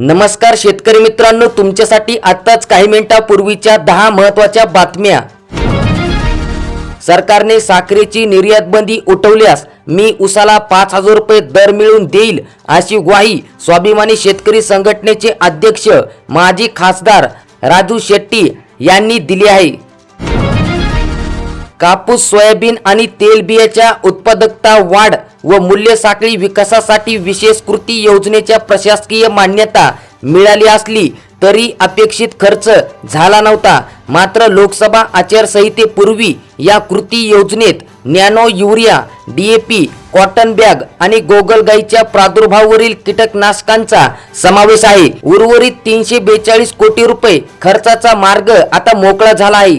नमस्कार शेतकरी मित्रांनो तुमच्यासाठी आत्ताच काही मिनिटापूर्वीच्या दहा महत्त्वाच्या बातम्या. सरकारने साखरेची निर्यात बंदी उठवल्यास मी उसाला पाच हजार रुपये दर मिळवून देईल अशी ग्वाही स्वाभिमानी शेतकरी संघटनेचे अध्यक्ष माजी खासदार राजू शेट्टी यांनी दिली आहे. कापूस सोयाबीन आणि तेलबियाच्या उत्पादकता वाढ व मूल्य साखळी विकासासाठी विशेष कृती योजनेच्या प्रशासकीय मान्यता मिळाली असली तरी अपेक्षित खर्च झाला नव्हता. मात्र लोकसभा आचारसंहितेपूर्वी या कृती योजनेत nano urea DAP cotton bag आणि गोगलगाईच्या प्रादुर्भावावरील कीटकनाशकांचा समावेश आहे. उर्वरित तीनशे बेचाळीस कोटी रुपये खर्चाचा मार्ग आता मोकळा झाला आहे.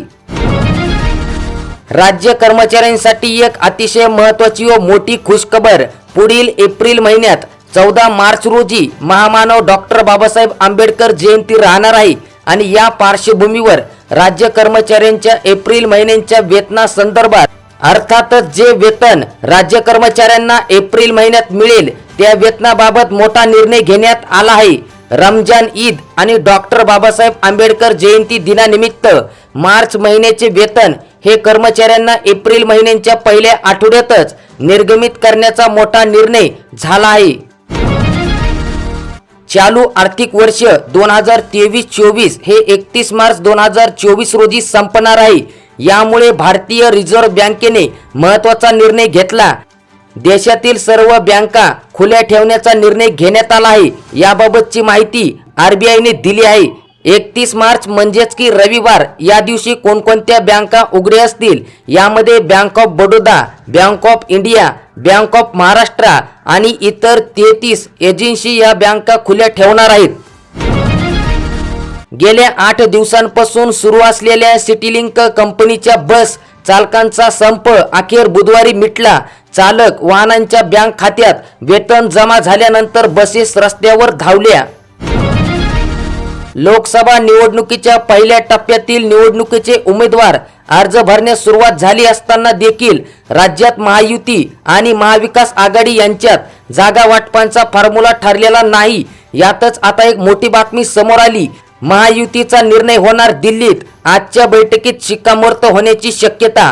राज्य कर्मचाऱ्यांसाठी एक अतिशय महत्वाची व मोठी खुशखबर पुढील एप्रिल महिन्यात चौदा मार्च रोजी महामानव डॉक्टर बाबासाहेब आंबेडकर जयंती राहणार आहे आणि या पार्श्वभूमीवर राज्य कर्मचाऱ्यांच्या एप्रिल महिन्यांच्या वेतनासंदर्भात अर्थातच जे वेतन राज्य कर्मचाऱ्यांना एप्रिल महिन्यात मिळेल त्या वेतनाबाबत मोठा निर्णय घेण्यात आला आहे. रमजान ईद आणि डॉक्टर बाबासाहेब आंबेडकर जयंती दिनानिमित्त मार्च महिन्याचे वेतन हे कर्मचाऱ्यांना एप्रिल महिन्यांच्या पहिल्या आठवड्यातच निर्गमित करण्याचा मोठा निर्णय झाला आहे. चालू आर्थिक वर्ष दोन हजार तेवीस चोवीस हे एकतीस मार्च दोन हजार चोवीस रोजी संपणार आहे. यामुळे भारतीय रिझर्व्ह बँकेने महत्त्वाचा निर्णय घेतला. देशातील सर्व बँका खुल्या ठेवण्याचा निर्णय घेण्यात आला आहे. याबाबतची माहिती आरबीआयने दिली आहे. एकतीस मार्च म्हणजेच की रविवार. या दिवशी कोणकोणत्या बँका उघडे असतील? यामध्ये bank of Baroda bank of India bank of Maharashtra आणि इतर तेहतीस एजन्सी या बँका खुल्या ठेवणार आहेत. गेल्या आठ दिवसांपासून सुरू असलेल्या सिटीलिंक कंपनीच्या बस चालकांचा संप अखेर बुधवारी मिटला. चालक वाहनांच्या बँक खात्यात वेतन जमा झाल्यानंतर बसेस रस्त्यावर धावल्या. लोकसभा निवडणुकीच्या पहिल्या टप्प्यातील निवडणुकीचे उमेदवार अर्ज भरण्यास सुरुवात झाली असताना देखील राज्यात महायुती आणि महाविकास आघाडी यांच्यात जागा वाटपांचा फॉर्म्युला ठरलेला नाही. यातच आता एक मोठी बातमी समोर आली. महायुतीचा निर्णय होणार दिल्लीत. आजच्या बैठकीत शिक्कामोर्तब होण्याची शक्यता.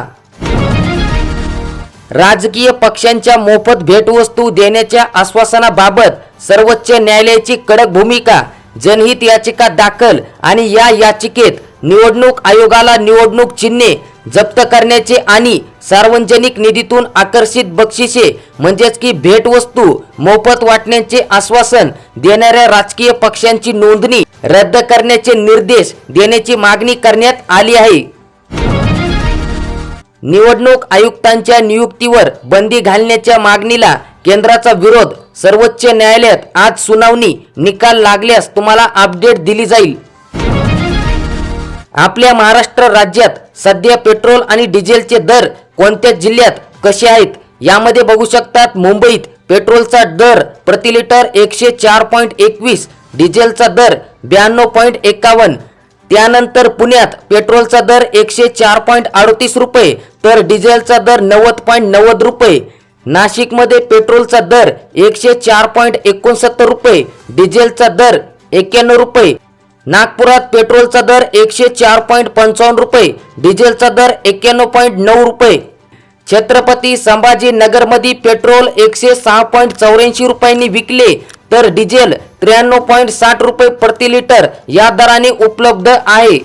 राजकीय पक्षांच्या मोफत भेटवस्तू देण्याच्या आश्वासनाबाबत सर्वोच्च न्यायालयाची कडक भूमिका जनहित याचिका दाखल आणि या याचिकेत निवडणूक आयोगाला निवडणूक चिन्हे जप्त करण्याचे आणि सार्वजनिक निधीतून आकर्षित बक्षिसे म्हणजेच की भेटवस्तू मोफत वाटण्याचे आश्वासन देणाऱ्या राजकीय पक्षांची नोंदणी रद्द करण्याचे निर्देश देण्याची मागणी करण्यात आली आहे. निवडणूक आयुक्तांच्या नियुक्तीवर बंदी घालण्याच्या मागणीला केंद्राचा विरोध सर्वोच्च न्यायालयात आज सुनावणी निकाल लागल्यास तुम्हाला अपडेट दिली जाईल. आपल्या महाराष्ट्र राज्यात सध्या पेट्रोल आणि डिझेलचे दर कोणत्या जिल्ह्यात कसे आहेत? यामध्ये बघू शकतात मुंबईत पेट्रोलचा दर प्रति लिटर एकशे चार पॉईंट एकवीस डिझेलचा दर ब्याण्णव पॉईंट एकावन्न त्यानंतर पुण्यात पेट्रोलचा दर एकशे चार पॉईंट अडतीस रुपये तर डिझेलचा दर नव्वद पॉईंट नव्वद रुपये नाशिकमध्ये पेट्रोलचा दर एकशे चार पॉईंट एकोणसत्तर रुपये डिझेलचा दर एक्क्याण्णव रुपये नागपुरात पेट्रोलचा दर एकशे चार पॉईंट पंचावन्न रुपये डिझेलचा दर एक्क्याण्णव पॉईंट नऊ रुपये. छत्रपती संभाजीनगरमध्ये पेट्रोल एकशे सहा पॉईंट चौऱ्याऐंशी रुपयांनी विकले तर डिझेल त्र्याण्णव पॉईंट साठ रुपये प्रति लिटर या दराने उपलब्ध आहे.